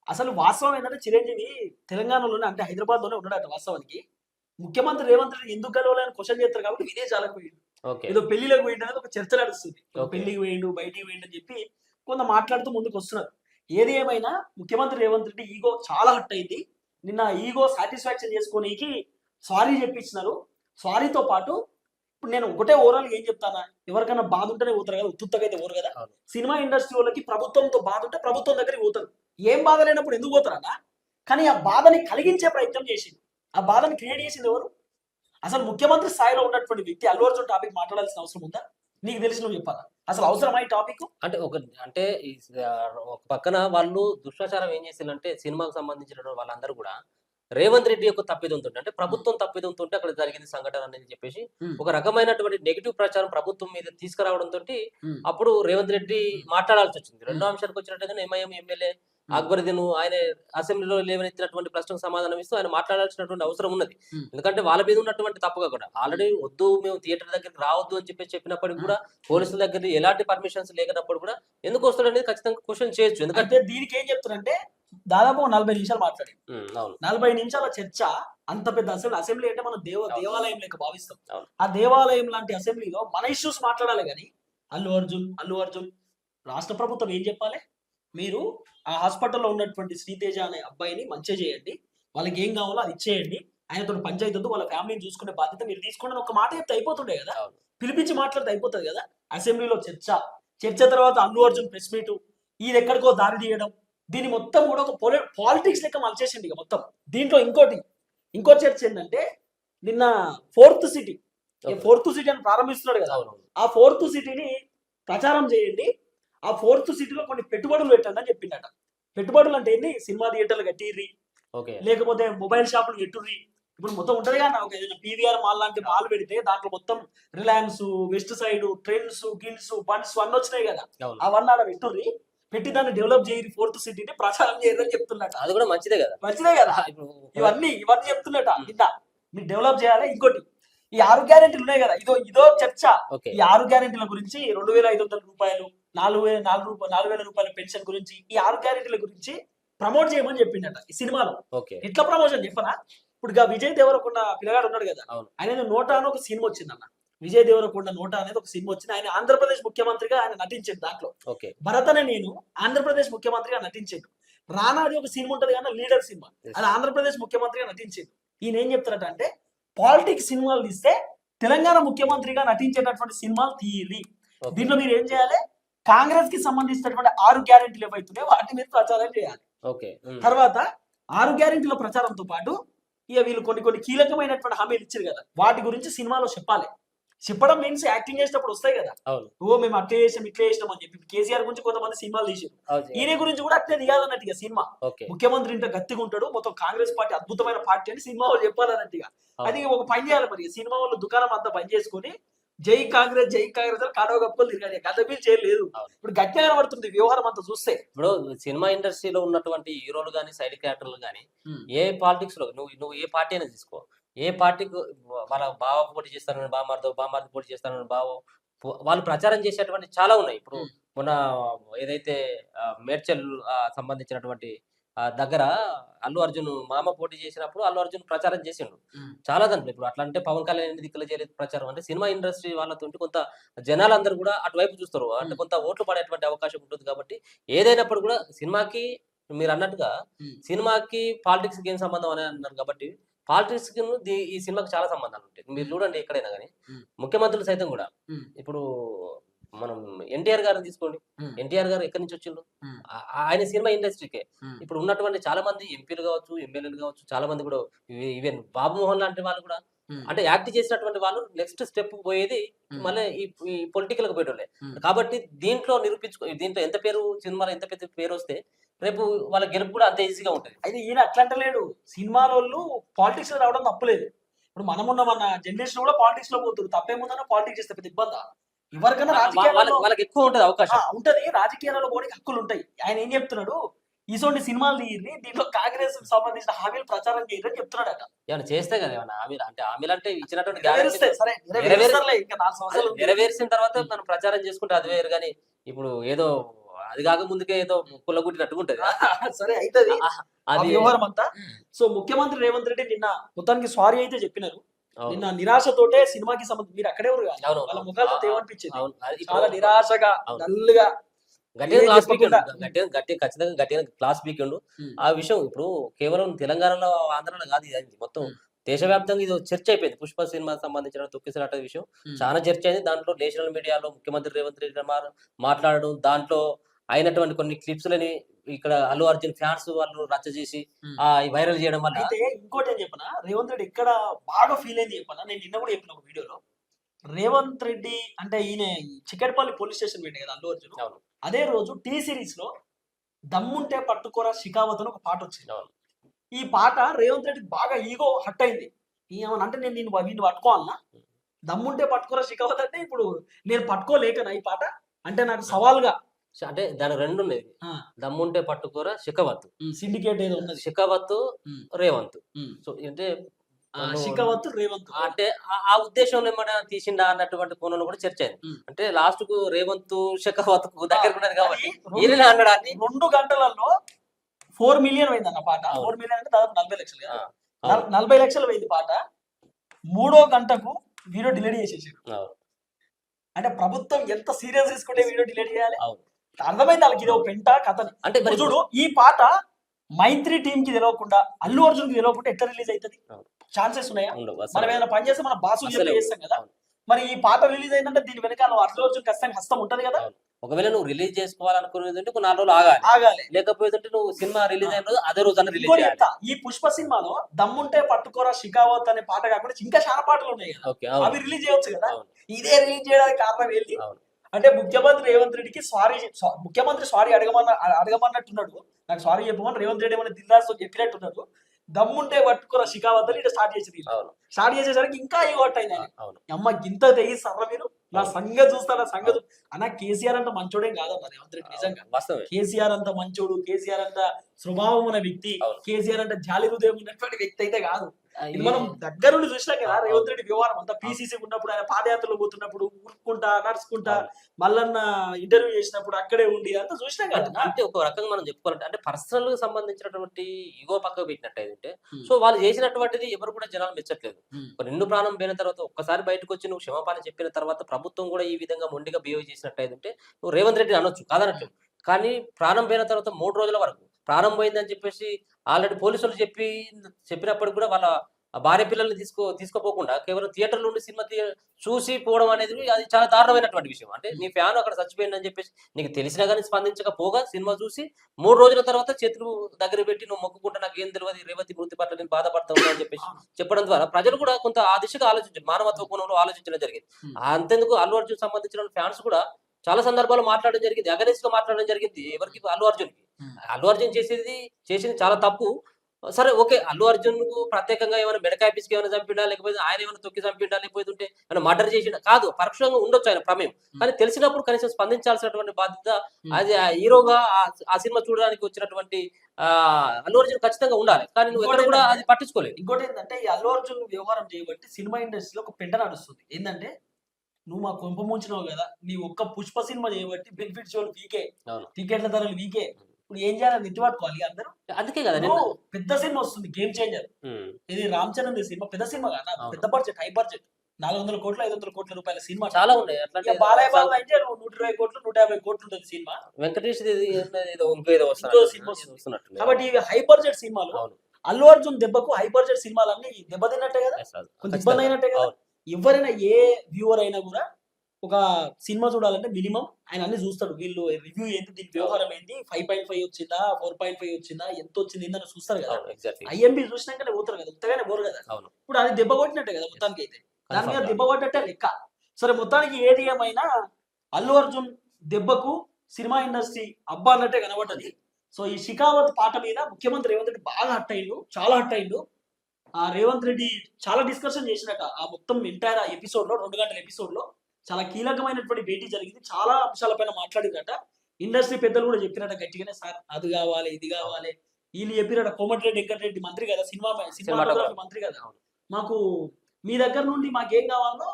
అసలు వాస్తవం ఏంటంటే చిరంజీవి తెలంగాణలోనే అంటే హైదరాబాద్లోనే ఉన్నాడట వాస్తవానికి. ముఖ్యమంత్రి రేవంత్ రెడ్డి ఎందుకు కలవాలని క్వశ్చన్ చేస్తారు కాబట్టి విదేశాలకు పోయిండు. ఏదో పెళ్ళిలోకి పోయిండు అనేది ఒక చర్చ నడుస్తుంది. పెళ్ళికి పోయిండు బయటికి పోయిండు అని చెప్పి కొంత మాట్లాడుతూ ముందుకు వస్తున్నారు. ఏది ఏమైనా ముఖ్యమంత్రి రేవంత్ రెడ్డి ఈగో చాలా హట్ అయింది. నిన్న ఈగో సాటిస్ఫాక్షన్ చేసుకోనీకి సారీ చెప్పించినారు. సారీతో పాటు ఇప్పుడు నేను ఒకటే ఓవరాల్ ఏం చెప్తానా? ఎవరికైనా బాధ ఉంటేనే పోతారు కదా ఉత్తుత్తగా అయితే పోరు కదా. సినిమా ఇండస్ట్రీ వాళ్ళకి ప్రభుత్వంతో బాధ ఉంటే ప్రభుత్వం దగ్గరికి పోతారు. ఏం బాధ లేనప్పుడు ఎందుకు పోతారన్నా కానీ ఆ బాధని కలిగించే ప్రయత్నం చేసింది ఆ బాధని క్రియేట్ చేసింది ఎవరు? అసలు ముఖ్యమంత్రి స్థాయిలో ఉన్నటువంటి వ్యక్తి అల్లు అర్జున్ టాపిక్ మాట్లాడాల్సిన అవసరం ఉందా? నీకు తెలిసి నువ్వు చెప్పాలా? అసలు అవసరమా ఈ టాపిక్? అంటే ఒక అంటే ఒక పక్కన వాళ్ళు దుష్ప్రచారం ఏం చేసిందంటే సినిమాకు సంబంధించిన వాళ్ళందరూ కూడా రేవంత్ రెడ్డి యొక్క తప్పిదంతో అంటే ప్రభుత్వం తప్పిదంతో అక్కడ జరిగింది సంఘటన అని చెప్పేసి. ఒక రకమైనటువంటి నెగిటివ్ ప్రచారం ప్రభుత్వం మీద తీసుకురావడంతో. అప్పుడు రేవంత్ రెడ్డి మాట్లాడాల్సి వచ్చింది. రెండో అంశానికి వచ్చినట్టుగా ఎంఐఎం ఎమ్మెల్యే అక్బరుద్దీన్ ఆయన అసెంబ్లీలో లేవనెత్తినటువంటి ప్రశ్నకు సమాధానం ఇస్తూ ఆయన మాట్లాడాల్సినటువంటి అవసరం ఉన్నది. ఎందుకంటే వాళ్ళ మీద ఉన్నటువంటి తప్పుగా కూడా. ఆల్రెడీ వద్దు మేము థియేటర్ దగ్గరికి రావద్దు అని చెప్పి చెప్పినప్పటికీ కూడా పోలీసుల దగ్గర ఎలాంటి పర్మిషన్స్ లేనప్పుడు కూడా ఎందుకు వస్తాడు అనేది ఖచ్చితంగా క్వశ్చన్ చేయొచ్చు. ఎందుకంటే దీనికి ఏం చెప్తున్నారంటే దాదాపు నలభై నిమిషాలు మాట్లాడి నలభై నిమిషాల చర్చ అంత పెద్ద అసెంబ్లీ అసెంబ్లీ అంటే మనం దేవ. దేవాలయం లెక్క భావిస్తాం. ఆ దేవాలయం లాంటి అసెంబ్లీలో మన ఇష్యూస్ మాట్లాడాలి కానీ అల్లు అర్జున్ అల్లు అర్జున్ రాష్ట్ర ప్రభుత్వం ఏం చెప్పాలి? మీరు ఆ హాస్పిటల్లో ఉన్నటువంటి శ్రీతేజ అనే అబ్బాయిని మంచిగా చేయండి. వాళ్ళకి ఏం కావాలో అది ఇచ్చేయండి. ఆయనతో పంచాయతీ వద్దు వాళ్ళ ఫ్యామిలీని చూసుకునే బాధ్యత మీరు తీసుకోండి ఒక మాట చెప్తే అయిపోతుండే కదా. పిలిపించి మాట్లాడితే అయిపోతుంది కదా? అసెంబ్లీలో చర్చ. చర్చ తర్వాత అల్లు అర్జున్ ప్రెస్ మీట్. ఇది ఎక్కడికో దారి తీయడం. దీని మొత్తం కూడా ఒక పాలిటిక్స్ లెక్క మలిచేసింది ఇక మొత్తం. దీంట్లో ఇంకోటి ఇంకో చర్చ ఏంటంటే నిన్న ఫోర్త్ సిటీ. ఫోర్త్ సిటీ అని ప్రారంభిస్తున్నాడు కదా? ఆ ఫోర్త్ సిటీని ప్రచారం చేయండి. ఆ ఫోర్త్ సిటీలో కొన్ని పెట్టుబడులు పెట్టండి అని చెప్పిండట. పెట్టుబడులు అంటే ఏంటి సినిమా థియేటర్లు కట్టిర్రి. ఓకే. లేకపోతే మొబైల్ షాపులు పెట్టుర్రి. ఇప్పుడు మొత్తం ఉంటది కదా ఒక ఏదైనా పీవీఆర్ మాల్ లాంటి మాల్ పెడితే దాంట్లో మొత్తం రిలయన్స్ వెస్ట్ సైడ్ ట్రెండ్స్ గిన్స్ బండ్స్ అన్నీ వచ్చినాయి కదా. అవును. అవన్నీ ఆడ పెట్టుర్రి. పెట్టి దాన్ని డెవలప్ చేయరి ఫోర్త్ సిటీని ప్రచారం చేయరని చెప్తున్నట అది కూడా మంచిదే కదా. మంచిదే కదా. ఇవన్నీ ఇవన్నీ చెప్తున్నట నిన్న మీరు డెవలప్ చేయాలి? ఇంకోటి ఈ ఆరు గ్యారెంటీలు ఉన్నాయి కదా. ఇదో ఇదో చర్చ. ఈ ఆరు గ్యారెంటీల గురించి రెండు వేల ఐదు వందల రూపాయలు నాలుగు వేల నాలుగు రూపాయలు నాలుగు వేల రూపాయల పెన్షన్ గురించి ఈ ఆరు గ్యారెంటీల గురించి ప్రమోట్ చేయమని చెప్పిండట ఈ సినిమాలో. ఓకే. ఎట్లా ప్రమోషన్ చెప్పనా? ఇప్పుడు విజయ్ దేవరకొండ పిల్లగాడు ఉన్నాడు కదా. ఆయన నోటా అని ఒక సినిమా వచ్చిందన్న. విజయ్ దేవరకొండ నోటా అనేది ఒక సినిమా వచ్చింది. ఆయన ఆంధ్రప్రదేశ్ ముఖ్యమంత్రిగా ఆయన నటించాడు దాంట్లో. ఓకే. భరత్ అనే నేను ఆంధ్రప్రదేశ్ ముఖ్యమంత్రిగా నటించాడు. రానా అది ఒక సినిమా ఉంటది కానీ లీడర్ సినిమా. అది ఆంధ్రప్రదేశ్ ముఖ్యమంత్రిగా నటించాడు. ఈయన ఏం చెప్తారట అంటే పాలిటిక్స్ సినిమాలు తీస్తే తెలంగాణ ముఖ్యమంత్రిగా నటించేటటువంటి సినిమాలు తీయాలి దీంట్లో మీరు ఏం చేయాలి? కాంగ్రెస్కి సంబంధించినటువంటి ఆరు గ్యారెంటీలు ఏవైతున్నాయో వాటి మీద ప్రచారం చేయాలి. ఓకే. తర్వాత ఆరు గ్యారెంటీల ప్రచారంతో పాటు ఇక వీళ్ళు కొన్ని కొన్ని కీలకమైనటువంటి హామీలు ఇచ్చారు కదా. వాటి గురించి సినిమాలో చెప్పాలి. చెప్పడం మీన్స్ యాక్టింగ్ చేసేటప్పుడు వస్తాయి కదా. ఓ మేము అట్లా చేసాం ఇట్లా చేసినాం అని చెప్పి కేసీఆర్ గురించి కొంతమంది సినిమాలు తీసారు. ఈయన గురించి కూడా అట్లే తీయాలన్నట్టుగా సినిమా. ముఖ్యమంత్రి ఇంత గట్టిగా ఉంటాడు మొత్తం కాంగ్రెస్ పార్టీ అద్భుతమైన పార్టీ అని సినిమా వాళ్ళు చెప్పాలన్నట్టుగా. అది ఒక పని చేయాలి మరి. సినిమా వాళ్ళు దుకాణం అంతా పని చేసుకొని జై కాంగ్రెస్ జై కాంగ్రెస్ అని కాడవ కప్పులు తిరగాలి గత బిల్ చేయలేదు. ఇప్పుడు గట్టిగా కనబడుతుంది వ్యవహారం అంతా చూస్తే ఇప్పుడు సినిమా ఇండస్ట్రీలో ఉన్నటువంటి హీరోలు కానీ సైడ్ క్యారెక్టర్లు కానీ. ఏ పాలిటిక్స్లో నువ్వు నువ్వు ఏ పార్టీ అయినా తీసుకో ఏ పార్టీకి వాళ్ళ బావ పోటీ చేస్తానని బామార్దో బామార్ది పోటీ చేస్తానని బావ వాళ్ళు ప్రచారం చేసేటువంటి చాలా ఉన్నాయి ఇప్పుడు. మొన్న ఏదైతే మేడ్చల్ సంబంధించినటువంటి దగ్గర అల్లు అర్జున్ మామ పోటీ చేసినప్పుడు అల్లు అర్జున్ ప్రచారం చేసిండు. చాలా దాంట్లో ఇప్పుడు అట్లా అంటే పవన్ కళ్యాణ్ ఎన్ని దిక్కులు చేయలేదు ప్రచారం అంటే సినిమా ఇండస్ట్రీ వాళ్ళతో కొంత జనాలందరూ కూడా అటువైపు చూస్తారు అంటే. కొంత ఓట్లు పడేటువంటి అవకాశం ఉంటుంది కాబట్టి ఏదైనప్పుడు కూడా సినిమాకి మీరు అన్నట్టుగా. సినిమాకి పాలిటిక్స్ ఏం సంబంధం అని అన్నారు కాబట్టి పాలిటిక్స్ ఈ సినిమాకి చాలా సంబంధాలు ఉంటాయి మీరు చూడండి ఎక్కడైనా కానీ. ముఖ్యమంత్రులు సైతం కూడా. ఇప్పుడు మనం ఎన్టీఆర్ గారిని తీసుకోండి. ఎన్టీఆర్ గారు ఎక్కడి నుంచి వచ్చిండు ఉమ్. ఆ- ఆయన సినిమా ఇండస్ట్రీకే. ఇప్పుడు ఉన్నటువంటి చాలా మంది ఎంపీలు కావచ్చు ఎమ్మెల్యేలు కావచ్చు చాలా మంది కూడా ఈవెన్ బాబు మోహన్ లాంటి వాళ్ళు కూడా. అంటే యాక్ట్ చేసినటువంటి వాళ్ళు నెక్స్ట్ స్టెప్ పోయేది. మళ్ళీ ఈ ఈ పొలిటికల్కి పోయేటోళ్ళే. కాబట్టి దీంట్లో నిరూపించుకో దీంట్లో ఎంత పేరు సినిమాలో ఎంత పెద్ద పేరు వస్తే రేపు వాళ్ళ గెలుపు కూడా అంత ఈజీగా ఉంటుంది అయితే ఈయన అట్లా అంటలేడు సినిమా వాళ్ళు పాలిటిక్స్లో రావడం తప్పలేదు ఇప్పుడు మనం ఉన్న మన జనరేషన్ కూడా పాలిటిక్స్లో పోతున్నారు తప్పేముందన్న పాలిటిక్స్ చేస్తే పెద్ద ఇబ్బంది ఎవరికైనా రాజకీయాల్లో వాళ్ళకి ఎక్కువ ఉంటుంది అవకాశం. ఉంటది. రాజకీయాలలో పోవడానికి హక్కులు ఉంటాయి. ఆయన ఏం చెప్తున్నాడు? ఇటువంటి సినిమాలు తీయని దీంట్లో కాంగ్రెస్ సంబంధించిన హామీలు ప్రచారం చేయరని చెప్తున్నాడట. ఏమైనా చేస్తే కదా ఏమైనా హామీలు? అంటే హామీలు అంటే ఇచ్చినటువంటి. నెరవేర్చిన తర్వాత మనం ప్రచారం చేసుకుంటే అది వేరు కానీ ఇప్పుడు ఏదో అది కాక ముందుకే ఏదో పుల్లగుట్టినట్టుగా ఉంటది. సరే ఆ అది వ్యవహారం అంతా. సో ముఖ్యమంత్రి రేవంత్ రెడ్డి నిన్న మొత్తానికి సారీ అయితే చెప్పినారు. నిన్న నిరాశతోటే సినిమాకి సంబంధించి మీరు అక్కడే. అవును. వాళ్ళ ముఖాలతో ఏమనిపించింది చాలా నిరాశగా ఏం క్లాస్ పీకిండు గట్టి ఖచ్చితంగా గట్టిగా క్లాస్ పీకిండు. ఆ విషయం ఇప్పుడు కేవలం తెలంగాణలో ఆంధ్రలో కాదు ఇది మొత్తం. దేశవ్యాప్తంగా ఇది చర్చ అయిపోయింది పుష్ప సినిమా సంబంధించిన తొక్కిసలాట విషయం. చాలా చర్చ అయింది దాంట్లో నేషనల్ మీడియాలో ముఖ్యమంత్రి రేవంత్ రెడ్డి మాట్లాడడం దాంట్లో అయినటువంటి కొన్ని క్లిప్స్ లని ఇక్కడ అల్లు అర్జున్ ఫ్యాన్స్ వాళ్ళు రచ్చ చేసి. ఆ వైరల్ చేయడం వల్ల. అయితే ఇంకోటి ఏం చెప్పనా? రేవంత్ రెడ్డి ఎక్కడ బాగా ఫీల్ అయింది చెప్పనా? నేను నిన్న కూడా చెప్పిన ఒక వీడియోలో. రేవంత్ రెడ్డి అంటే ఈయన చిక్కడపల్లి పోలీస్ స్టేషన్ పెట్టే కదా అల్లు అర్జున్. అదే రోజు టీ సిరీస్లో దమ్ముంటే పట్టుకోరా అని ఒక పాట వచ్చింది. ఈ పాట రేవంత్ రెడ్డికి బాగా ఈగో హట్ అయింది. ఏమన్నా అంటే నేను నేను వీడిని పట్టుకోవాలన్నా దమ్ముంటే పట్టుకోరా శిఖవత్ అంటే ఇప్పుడు నేను పట్టుకోలేకనా ఈ పాట? అంటే నాకు సవాల్గా. అంటే దాని రెండు ఉన్నాయి. దమ్ముంటే పట్టుకోర శిఖవత్తు సిండికేట్ ఏదో ఉన్నది శిఖవత్తు. రేవంత్. సో అంటే ఆ, నువ్వు- శిఖవత్ రేవంత్ అంటే ఆ- ఉద్దేశంలో ఏమైనా తీసిండా అన్నటువంటి కోణంలో కూడా చర్చ అయింది. అంటే లాస్ట్కు రేవంత్ శకవత్కు దగ్గర ఉన్నది కాబట్టి ఈయన రెండు గంటలలో ఫోర్ మిలియన్ పోయింది అన్న పాట. ఫోర్ మిలియన్ అంటే దాదాపు నలభై లక్షలు కదా నలభై లక్షలు పోయింది పాట మూడో గంటకు వీడియో డిలీట్ చేసేసారు. అంటే ప్రభుత్వం ఎంత సీరియస్ తీసుకుంటే వీడియో డిలీట్ చేయాలి. అర్థమైంది వాళ్ళకి ఇది ఒక పెంట కథని. అంటే చూడు ఈ పాట మైత్రి టీమ్కి తెలియకుండా అల్లు అర్జున్కి తెలియకుండా ఎట్లా రిలీజ్ అవుతుంది. ఛాన్సెస్ ఉన్నాయా? మనం. ఏదైనా పని చేస్తే మన బాసు చేస్తాం కదా. మరి ఈ పాట రిలీజ్ అయిందంటే దీని వెనకాల అల్లు అర్జున్ ఖచ్చితంగా హస్తం ఉంటది కదా? ఒకవేళ నువ్వు రిలీజ్ చేసుకోవాలనుకునేది ఒక నాలుగు రోజులు ఆగాలి. ఆగాలి. లేకపోతే నువ్వు సినిమా రిలీజ్ అయిన రోజు అదే రోజు రిలీజ్ ఈ పుష్ప సినిమాలో దమ్ముంటే పట్టుకోరా షికావత్ అనే పాట కాకుండా ఇంకా చాలా పాటలు ఉన్నాయి కదా. అవి రిలీజ్ చేయొచ్చు కదా. ఇదే రిలీజ్ చేయడానికి కారణం ఏంటి. అంటే ముఖ్యమంత్రి రేవంత్ రెడ్డికి సారీ ముఖ్యమంత్రి సారీ అడగమన్న అడగమన్నట్టున్నాడు. నాకు సారీ చెప్పమని రేవంత్ రెడ్డి ఏమైనా దిల్రాజు చెప్పినట్టున్నాడు. దమ్ముంటే పట్టుకున్న అని ఇట్లా స్టార్ట్ చేసింది స్టార్ట్ చేసేసరికి ఇంకా అయింది ఆయన. అవును. అమ్మ గింత తెగి సర్ర మీరు? నా సంగతి చూస్తా నా సంగతి చూ- అన్న కేసీఆర్ అంత మంచోడేం కాదన్న రేవంత్ రెడ్డి నిజంగా. కేసీఆర్ అంత మంచోడు కేసీఆర్ అంత స్వభావం ఉన్న వ్యక్తి. కేసీఆర్ అంత జాలి హృదయం ఉన్నటువంటి వ్యక్తి అయితే కాదు. ఇది మనం దగ్గరుండి చూసినాం కదా. రేవంత్ రెడ్డి వ్యవహారం అంతా పీసీసీ ఉన్నప్పుడు ఆయన పాదయాత్రలో పోతున్నప్పుడు ఉరుక్కుంటా నడుచుకుంటా. మల్లన్న ఇంటర్వ్యూ చేసినప్పుడు అక్కడే ఉండి అంతా చూసినాం కదా అంటే- ఒక రకంగా మనం చెప్పుకోవాలంటే అంటే పర్సనల్గా సంబంధించినటువంటి ఇగో పక్కకు పెట్టినట్టయితే Hmm. సో వాళ్ళు చేసినటువంటిది ఎవరు కూడా జనాలు మెచ్చట్లేదు నిండు ప్రాణం పోయిన తర్వాత ఒక్కసారి బయటకు వచ్చి నువ్వు క్షమాపణ చెప్పిన తర్వాత ప్రభుత్వం కూడా ఈ విధంగా మొండిగా బిహేవ్ చేసినట్టయితే నువ్వు రేవంత్ రెడ్డి అనొచ్చు కాదనట్టు కానీ ప్రాణం పోయిన తర్వాత మూడు రోజుల వరకు ప్రాణం పోయిందని చెప్పేసి ఆల్రెడీ పోలీసులు చెప్పి చెప్పినప్పటికి కూడా వాళ్ళ భార్య పిల్లల్ని తీసుకో తీసుకోపోకుండా కేవలం థియేటర్ నుండి సినిమా థియే- చూసి పోవడం అనేది అది చాలా దారుణమైనటువంటి విషయం అంటే నీ ఫ్యాన్ అక్కడ చచ్చిపోయిందని చెప్పేసి నీకు తెలిసినా కానీ స్పందించకపోగా సినిమా చూసి మూడు రోజుల తర్వాత చేతులు దగ్గర పెట్టి నువ్వు మొక్కుకుంటా నాకు ఏం తెలియదు రేవతి మృతి పట్ల నేను బాధపడతా ఉన్నా అని చెప్పేసి చెప్పడం ద్వారా ప్రజలు కూడా కొంత ఆ దిశగా ఆలోచించారు మానవత్వ కోణంలో ఆలోచించడం జరిగింది. అంతెందుకు అల్లు అర్జున్ సంబంధించిన ఫ్యాన్స్ కూడా చాలా సందర్భాల్లో మాట్లాడడం జరిగింది. అగరెస్ట్గా మాట్లాడడం జరిగింది ఎవరికి? అల్లు అర్జున్. అల్లు అర్జున్ చేసేది చేసింది చాలా తప్పు. సరే ఓకే అల్లు అర్జున్కు ప్రత్యేకంగా ఏమైనా మెడకాయ పిసికి ఏమైనా చంపిండా? లేకపోతే ఆయన ఏమైనా తొక్కి చంపిండా? లేకపోతే ఉంటే ఏమైనా మర్డర్ చేసిండా? కాదు పరోక్షంగా ఉండొచ్చు ఆయన ప్రమేయం. కానీ తెలిసినప్పుడు కనీసం స్పందించాల్సినటువంటి బాధ్యత. అది హీరోగా ఆ- సినిమా చూడడానికి వచ్చినటువంటి ఆ అల్లు అర్జున్ ఖచ్చితంగా ఉండాలి. కానీ నువ్వు ఎక్కడ కూడా అది పట్టించుకోలేదు. ఇంకోటి ఏంటంటే ఈ అల్లు అర్జున్ వ్యవహారం చేయబట్టి సినిమా ఇండస్ట్రీలో ఒక పెంట నడుస్తుంది. ఏంటంటే నువ్వు మా కొంప ముంచినావు కదా నీ ఒక్క పుష్ప సినిమా చేయబట్టి బెనిఫిట్స్ వాళ్ళు వీకే. టికెట్ల ధరలు వీకే ఇప్పుడు ఏం చేయాలని నెత్తి పట్టుకోవాలి అందరూ అందుకే కదా పెద్ద సినిమా వస్తుంది గేమ్ చేంజర్. ఇది రామ్ చరణ్ సినిమా పెద్ద సినిమా కదా. పెద్ద బడ్జెట్ హై బడ్జెట్ నాలుగు వందల కోట్ల ఐదు వందల కోట్ల రూపాయల సినిమా చాలా ఉన్నాయి ఇక అట్లాంటి బాలయ్య బాబు నూట ఇరవై కోట్లు నూట యాభై కోట్లు ఉంటుంది సినిమా వెంకటేష్ వస్తున్నట్టు. కాబట్టి ఇవి హై బడ్జెట్ సినిమాలు. అల్లు అర్జున్ దెబ్బకు హై బడ్జెట్ సినిమాలన్నీ దెబ్బతిన్నట్టే కదా. కొంచెం. ఇబ్బంది అయినట్టే కదా. ఎవరైనా ఏ వ్యూవర్ అయినా కూడా ఒక సినిమా చూడాలంటే మినిమం ఆయన అన్ని చూస్తాడు. వీళ్ళు రివ్యూ ఏంటి? దీని వ్యవహారం ఏంటి? ఫైవ్ పాయింట్ ఫైవ్ వచ్చిందా? ఫోర్ పాయింట్ ఫైవ్ వచ్చిందా? ఎంత వచ్చింది? ఏందని చూస్తారు కదా. ఐఎంబి చూసినాకనే పోతారు కదా. ఉత్తగానే పోరు కదా. అవును. ఇప్పుడు అది దెబ్బ కొట్టినట్టే కదా మొత్తానికి అయితే దాని మీద. దెబ్బ కొట్టట్టే లెక్క. సరే మొత్తానికి ఏది ఏమైనా అల్లు అర్జున్ దెబ్బకు సినిమా ఇండస్ట్రీ అబ్బా అన్నట్టే కనబడ్డది. సో ఈ షికావత్ పాట మీద ముఖ్యమంత్రి రేవంత్ రెడ్డి బాగా హట్ అయిండు చాలా హట్ అయిండు. ఆ రేవంత్ రెడ్డి చాలా డిస్కషన్ చేసినట్ట ఆ మొత్తం ఎంటైర్ ఎపిసోడ్లో రెండు గంటల ఎపిసోడ్లో చాలా కీలకమైనటువంటి భేటీ జరిగింది. చాలా అంశాలపైన మాట్లాడిందట ఇండస్ట్రీ పెద్దలు కూడా చెప్పినట్ట గట్టిగానే సార్ అది కావాలి ఇది కావాలి. వీళ్ళు చెప్పినట్ట కోమటిరెడ్డి వెంకటరెడ్డి మంత్రి కదా సినిమా సినిమాటోగ్రఫీ మంత్రి కదా. మాకు మీ దగ్గర నుండి మాకేం కావాలో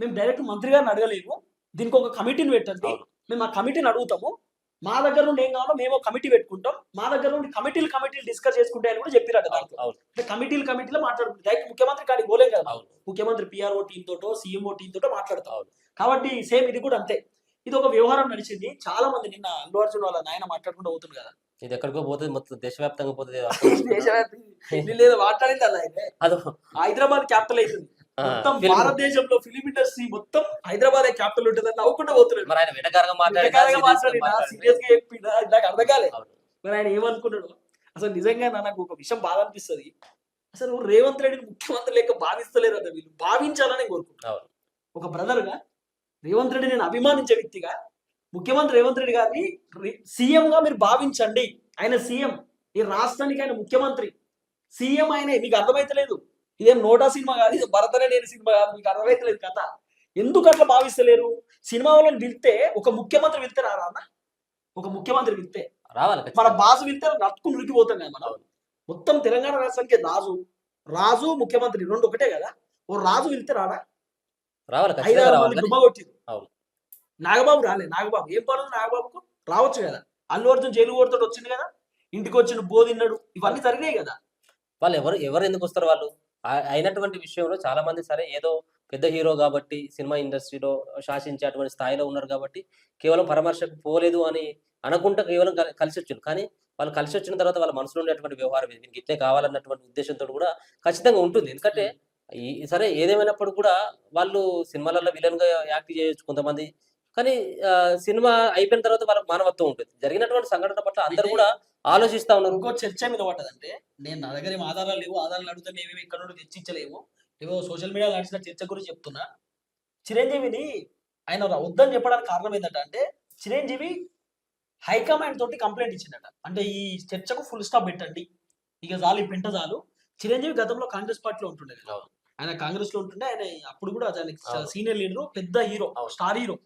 మేము డైరెక్ట్ మంత్రి గారిని అడగలేము. దీనికి ఒక కమిటీని పెట్టండి. మేము ఆ కమిటీని అడుగుతాము. మా దగ్గర నుండి ఏం కావాలో మేము కమిటీ పెట్టుకుంటాం. మా దగ్గర నుండి కమిటీలు కమిటీలు డిస్కస్ చేసుకుంటే అని కూడా చెప్పిరట అంటే కమిటీలు కమిటీలో మాట్లాడుకుంటాం డైరెక్ట్ ముఖ్యమంత్రి కాడికి పోలేం కదా. ముఖ్యమంత్రి పిఆర్ఓ టీం తోటో సీఎంఓ టీం తోటో మాట్లాడతాం. కాబట్టి సేమ్ ఇది కూడా అంతే. ఇది ఒక వ్యవహారం నడిచింది. చాలా మంది నిన్న అల్లు అర్జున్ వాళ్ళ నాయన మాట్లాడుకుంటూ అవుతుంది కదా. ఇది ఎక్కడికో పోతుంది మొత్తం దేశవ్యాప్తంగా పోతుంది. (laughs) దేశవ్యాప్తి లేదు మాట్లాడింది అలా అయితే. అదో. హైదరాబాద్ క్యాపిటల్ అవుతుంది మొత్తం. భారతదేశంలో ఫిలిం ఇండస్ట్రీ మొత్తం హైదరాబాద్ క్యాపిటల్ ఉంటుందని నవ్వుకుంటూ పోతున్నాడు మరి ఆయన వెనకారంగా వెనకాలగా మాట్లాడి మాట్లాడినా సీరియస్గా చెప్పిందా నాకు అర్థం కాలే. అవును. మరి ఆయన ఏమనుకున్నాడు? అసలు నిజంగా నా- నాకు ఒక విషయం బాధ అనిపిస్తుంది. అసలు రేవంత్ రెడ్డిని ముఖ్యమంత్రి లెక్క భావిస్తలేరు అన్న వీళ్ళు. భావించాలని కోరుకుంటున్నాను అవును. ఒక బ్రదర్గా రేవంత్ రెడ్డి నేను అభిమానించే వ్యక్తిగా ముఖ్యమంత్రి రేవంత్ రెడ్డి గారిని సీఎం గా మీరు భావించండి. ఆయన సీఎం. ఈ రాష్ట్రానికి ఆయన ముఖ్యమంత్రి. సీఎం ఆయనే. మీకు అర్థమైతలేదు. ఇదేం నోటా సినిమా కాదు ఇది భరతనే నేను సినిమా కాదు మీకు అర్థమైతలేదు కథ. ఎందుకు అట్లా భావిస్తలేరు? సినిమా వాళ్ళని పిలిస్తే ఒక ముఖ్యమంత్రి పిలిస్తే రారా అన్న ఒక ముఖ్యమంత్రి పిలిస్తే. రావాలి మన. బాసు పిలిస్తే నట్టుకుని ఉరికిపోతాం కదా మనం. మొత్తం తెలంగాణ రాష్ట్రానికి రాజు. రాజు ముఖ్యమంత్రి రెండు ఒకటే కదా? ఓ రాజు పిలిస్తే రాడా రావాలి కొట్టింది. నాగబాబు రాలే నాగబాబు. ఏం పనుంది నాగబాబుకు? రావచ్చు కదా. అల్లు అర్జున్ జైలు కొడుతాడు వచ్చింది కదా? ఇంటికి వచ్చిన బోధిన్నాడు. ఇవన్నీ జరిగినాయి కదా. వాళ్ళు ఎవరు ఎవరు ఎందుకు వస్తారు వాళ్ళు? అయినటువంటి విషయంలో చాలా మంది సరే ఏదో పెద్ద హీరో కాబట్టి సినిమా ఇండస్ట్రీలో శాసించేటువంటి స్థాయిలో ఉన్నారు కాబట్టి కేవలం పరామర్శకు పోలేదు అని అనుకుంటా కేవలం కలి- కలిసి వచ్చారు కానీ వాళ్ళు కలిసి వచ్చిన తర్వాత వాళ్ళ మనసులో ఉండేటువంటి వ్యవహారం ఇది. ఇట్లే కావాలన్నటువంటి ఉద్దేశంతో కూడా ఖచ్చితంగా ఉంటుంది. ఎందుకంటే ఈ సరే ఏదేమైనప్పుడు కూడా వాళ్ళు సినిమాలలో విలన్గా యాక్ట్ చేయొచ్చు కొంతమంది. కానీ సినిమా అయిపోయిన తర్వాత వాళ్ళకి మానవత్వం ఉంటుంది. జరిగినటువంటి సంఘటన పట్ల అందరూ కూడా ఆలోచిస్తా ఉన్నారు. ఇంకో చర్చ మీద పడ్డదంటే నేను నా దగ్గర ఏం ఆధారాలు లేవు ఆధారాలు అడిగితే మేమేమి ఇక్కడ నుండి తెచ్చిచ్చలేము. ఏవో సోషల్ మీడియా నడిచిన చర్చ గురించి చెప్తున్నా. చిరంజీవిని ఆయన వద్దని చెప్పడానికి కారణం ఏంటంటే అంటే చిరంజీవి హైకమాండ్ తోటి కంప్లైంట్ ఇచ్చిందట. అంటే ఈ చర్చకు ఫుల్ స్టాప్ పెట్టండి. ఇక చాలు ఈ పెంట చాలు. చిరంజీవి గతంలో కాంగ్రెస్ పార్టీలో ఉంటుండే. ఆయన కాంగ్రెస్లో ఉంటుండే ఆయన అప్పుడు కూడా. సీనియర్ లీడర్ పెద్ద హీరో. స్టార్ హీరో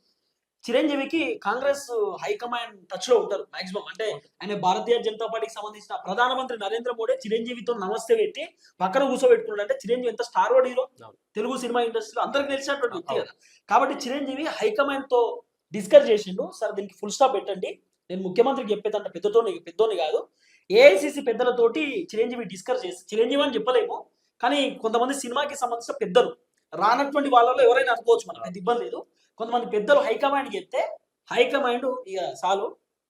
చిరంజీవికి కాంగ్రెస్ హైకమాండ్ టచ్లో ఉంటారు మాక్సిమం అంటే ఆయన భారతీయ జనతా పార్టీకి సంబంధించిన ప్రధానమంత్రి నరేంద్ర మోడీ చిరంజీవితో నమస్తే పెట్టి పక్కన కూర్చోబెట్టుకున్నాడు. అంటే చిరంజీవి ఎంత star word hero. Telugu cinema ఇండస్ట్రీలో అందరికి తెలిసినటువంటి వ్యక్తి. కదా. కాబట్టి చిరంజీవి హైకమాండ్తో డిస్కస్ చేసిండు. సార్ దీనికి ఫుల్ స్టాప్ పెట్టండి. నేను ముఖ్యమంత్రికి చెప్పేదంట పెద్దతోని పెద్దోని కాదు. ఏఐసిసి పెద్దలతోటి చిరంజీవి డిస్కస్ చేసి చిరంజీవి అని చెప్పలేము. కానీ కొంతమంది సినిమాకి సంబంధించిన పెద్దలు రానటువంటి వాళ్ళలో ఎవరైనా అనుకోవచ్చు మనకు. పెద్ద ఇబ్బంది లేదు. కొంతమంది పెద్దలు హైకమాండ్ చెప్తే హైకమాండ్ ఇక చాలు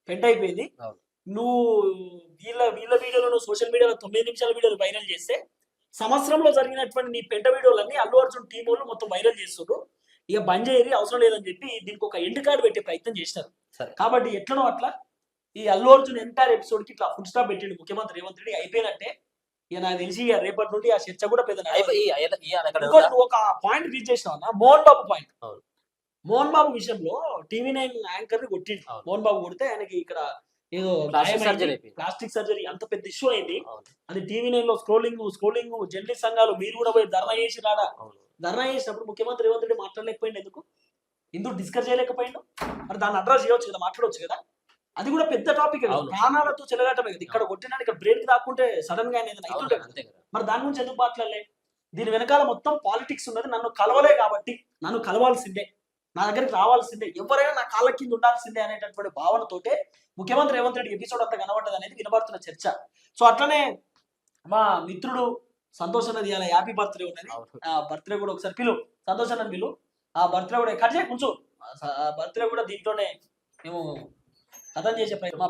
పెంట అయిపోయింది. నువ్వు వీళ్ళ వీళ్ళ వీడియోలు నువ్వు సోషల్ మీడియాలో తొమ్మిది నిమిషాల వీడియోలు వైరల్ చేస్తే సంవత్సరంలో జరిగినటువంటి నీ పెంట వీడియోలన్నీ అల్లు అర్జున్ టీం వాళ్ళు మొత్తం వైరల్ చేస్తున్నారు ఇక బంద్ చేయరి అవసరం లేదని చెప్పి దీనికి ఒక ఎండ్ కార్డ్ పెట్టే ప్రయత్నం చేసినారు. కాబట్టి ఎట్లనో అట్లా ఈ అల్లు అర్జున్ ఎంటైర్ ఎపిసోడ్కి ఇట్లా ఫుల్ స్టాప్ పెట్టిండు ముఖ్యమంత్రి రేవంత్ రెడ్డి అయిపోయినట్టే ఇక నాకు తెలిసి ఇక రేపటి నుండి ఆ చర్చ కూడా పెద్ద ఒక పాయింట్ రీచ్ చేసినావు అన్న మోహన్ బాబు పాయింట్. మోహన్ బాబు విషయంలో టీవీ నైన్ యాంకర్ని కొట్టిండు. అవును. మోహన్ బాబు కొడితే ఆయనకి ఇక్కడ ఏదో ప్లాస్టిక్ సర్జరీ అంత పెద్ద ఇష్యూ అయింది. అది టీవీ నైన్లో స్క్రోలింగ్ స్క్రోలింగ్ జర్నలిస్ట్ సంఘాలు మీరు కూడా పోయి ధర్నా చేసి రాడా. ధర్నా చేసినప్పుడు ముఖ్యమంత్రి రేవంత్ రెడ్డి మాట్లాడలేకపోయింది ఎందుకు? ఎందుకు డిస్కస్ చేయలేకపోయిండు? మరి దాన్ని అడ్రస్ చేయొచ్చు కదా మాట్లాడొచ్చు కదా? అది కూడా పెద్ద టాపిక్. ప్రాణాలతో చెలగాటమే కదా. ఇక్కడ కొట్టినాడు ఇక్కడ బ్రేక్ దాక్కుంటే సడన్గా అవుతుంటే కదా. మరి దాని గురించి ఎందుకు మాట్లాడలే? దీని వెనకాల మొత్తం పాలిటిక్స్ ఉన్నది. నన్ను కలవలే కాబట్టి నన్ను కలవాల్సిందే. నా దగ్గరికి రావాల్సిందే. ఎవరైనా నా కాళ్ళ కింద ఉండాల్సిందే అనేటటువంటి భావనతోటే ముఖ్యమంత్రి రేవంత్ రెడ్డి ఎపిసోడ్ అంతా కనబడ్డది అనేది వినబడుతున్న చర్చ. సో అట్లనే మా మిత్రుడు సంతోష్ అన్నది ఇలా హ్యాపీ బర్త్డే ఉన్నది. ఆ బర్త్డే కూడా ఒకసారి పిలు. సంతోష్ అన్నది పిలు. ఆ బర్త్డే కూడా కట్ చేయ కొంచెం బర్త్డే కూడా దీంట్లోనే మేము కథం చేసే ప్రయత్నం. మా